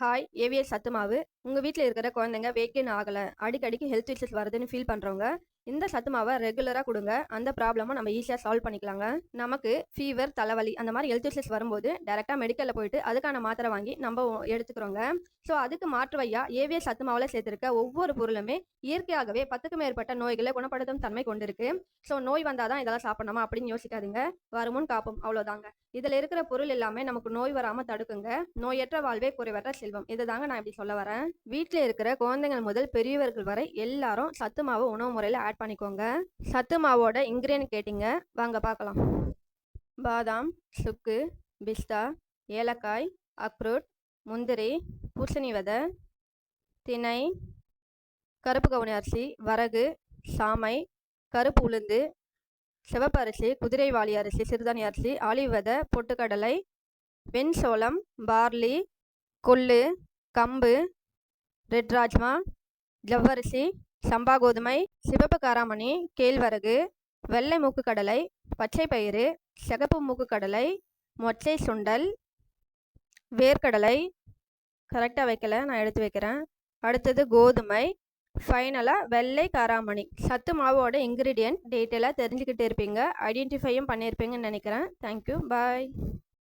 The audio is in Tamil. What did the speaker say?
ஹாய் ஏவிஎஸ் சத்து மாவு. உங்கள் வீட்டில் இருக்கிற குழந்தைங்க வேக்கேன் ஆகலை. அடிக்கடிக்கு ஹெல்த் இஷ்யூஸ் வருதுன்னு ஃபீல் பண்ணுறவங்க இந்த சத்து மாவை ரெகுலராக கொடுங்க. அந்த ப்ராப்ளமும் நம்ம ஈஸியாக சால்வ் பண்ணிக்கலாங்க. நமக்கு ஃபீவர் தலைவலி அந்த மாதிரி ஹெல்த் இஷ்யூஸ் வரும்போது டேரெக்டாக மெடிக்கலில் போயிட்டு அதுக்கான மாத்திரை வாங்கி நம்ம எடுத்துக்கிறோங்க. ஸோ அதுக்கு மாற்று வையா சத்துமாவில் சத்து மாவில் சேர்த்துருக்க ஒவ்வொரு பொருளுமே இயற்கையாகவே பத்துக்கும் மேற்பட்ட நோய்களை குணப்படுத்தும் தன்மை கொண்டிருக்கு. ஸோ நோய் வந்தால் தான் இதெல்லாம் சாப்பிடணுமா அப்படின்னு யோசிக்காதீங்க. வருமுன் காப்போம். அவ்வளோதாங்க. இதில் இருக்கிற பொருள் எல்லாமே நமக்கு நோய் வராமல் தடுக்குங்க. நோயற்ற வாழ்வே குறைவற்ற செல்வம். இதை தாங்க நான் இப்படி சொல்ல வரேன். வீட்டில் இருக்கிற குழந்தைகள் முதல் பெரியவர்கள் வரை எல்லாரும் சத்து மாவு உணவு முறையில் ஆட் பண்ணிக்கோங்க. சத்து மாவோட இன்க்ரீடியன்ட் கேட்டிங்க. வாங்க பார்க்கலாம். பாதாம் சுக்கு பிஸ்தா ஏலக்காய் அக்ரூட் முந்திரி பூசணி விதை திணை கருப்பு கவுனி அரிசி வரகு சாமை கருப்பு உளுந்து சிவப்பு அரிசி குதிரைவாளி அரிசி சிறுதானிய அரிசி ஆலிவ் விதை பொட்டுக்கடலை வெண்சோளம் பார்லி கொள்ளு கம்பு ரெட் ராஜ்மா ஜவ்வரிசி சம்பா கோதுமை சிவப்பு காராமணி கேழ்வரகு வெள்ளை மூக்கு கடலை பச்சை பயிறு சிகப்பு மூக்கு கடலை மொச்சை சுண்டல் வேர்க்கடலை. கரெக்டாக வைக்கல நான் எடுத்து வைக்கிறேன். அடுத்தது கோதுமை. ஃபைனலாக வெள்ளை காராமணி. சத்து மாவோட இன்க்ரீடியன்ட் டீட்டெயிலாக தெரிஞ்சுக்கிட்டு இருப்பீங்க. ஐடென்டிஃபையும் பண்ணியிருப்பீங்கன்னு நினைக்கிறேன். Thank you bye